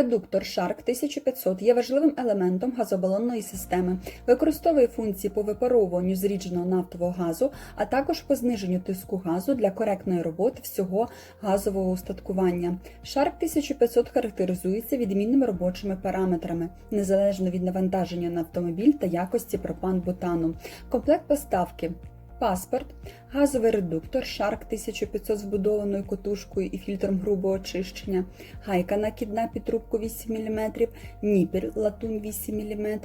Редуктор Shark 1500 є важливим елементом газобалонної системи, використовує функції по випаровуванню зрідженого нафтового газу, а також по зниженню тиску газу для коректної роботи всього газового устаткування. Shark 1500 характеризується відмінними робочими параметрами, незалежно від навантаження на автомобіль та якості пропан-бутану. Комплект поставки. Паспорт, газовий редуктор, шарк 1500 з вбудованою котушкою і фільтром грубого очищення, гайка накидна під трубку 8 мм, ніпель латунь 8 мм,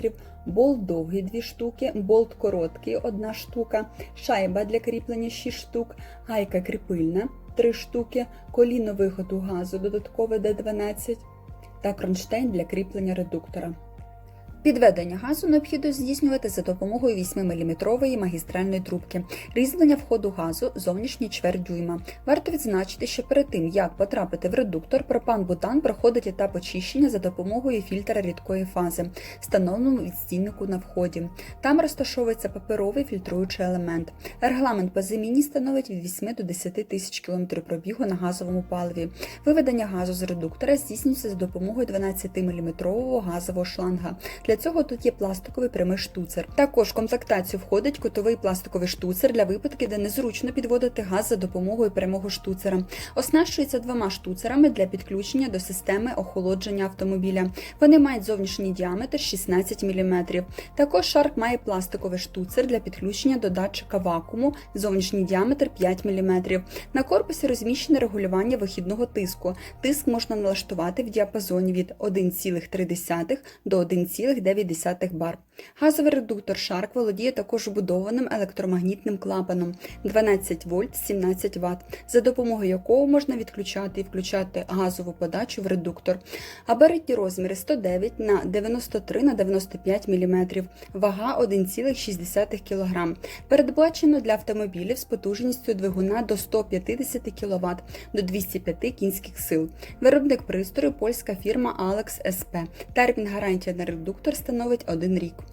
болт довгий 2 штуки, болт короткий 1 штука, шайба для кріплення 6 штук, гайка кріпильна 3 штуки, коліно виходу газу додаткове Д12 та кронштейн для кріплення редуктора. Підведення газу необхідно здійснювати за допомогою 8-мм магістральної трубки. Різьблення входу газу зовнішній чверть дюйма. Варто відзначити, що перед тим, як потрапити в редуктор, пропан-бутан проходить етап очищення за допомогою фільтра рідкої фази, встановленому відстійнику на вході. Там розташовується паперовий фільтруючий елемент. Регламент по заміні становить від 8 до 10 тисяч км пробігу на газовому паливі. Виведення газу з редуктора здійснюється за допомогою 12-мм газового шланга. Для цього тут є пластиковий прямий штуцер. Також в комплектацію входить котовий пластиковий штуцер для випадків, де незручно підводити газ за допомогою прямого штуцера. Оснащується двома штуцерами для підключення до системи охолодження автомобіля. Вони мають зовнішній діаметр 16 мм. Також шарк має пластиковий штуцер для підключення до датчика вакууму, зовнішній діаметр 5 мм. На корпусі розміщене регулювання вихідного тиску. Тиск можна налаштувати в діапазоні від 1,3 до 1,9 бар. Газовий редуктор Shark володіє також вбудованим електромагнітним клапаном 12 вольт 17 Вт, за допомогою якого можна відключати і включати газову подачу в редуктор. Габаритні розміри 109 на 93 на 95 мм, вага 1,6 кг. Передбачено для автомобілів з потужністю двигуна до 150 кВт до 205 кінських сил. Виробник пристрою польська фірма Alex SP. Термін гарантії на редуктор становить 1 рік.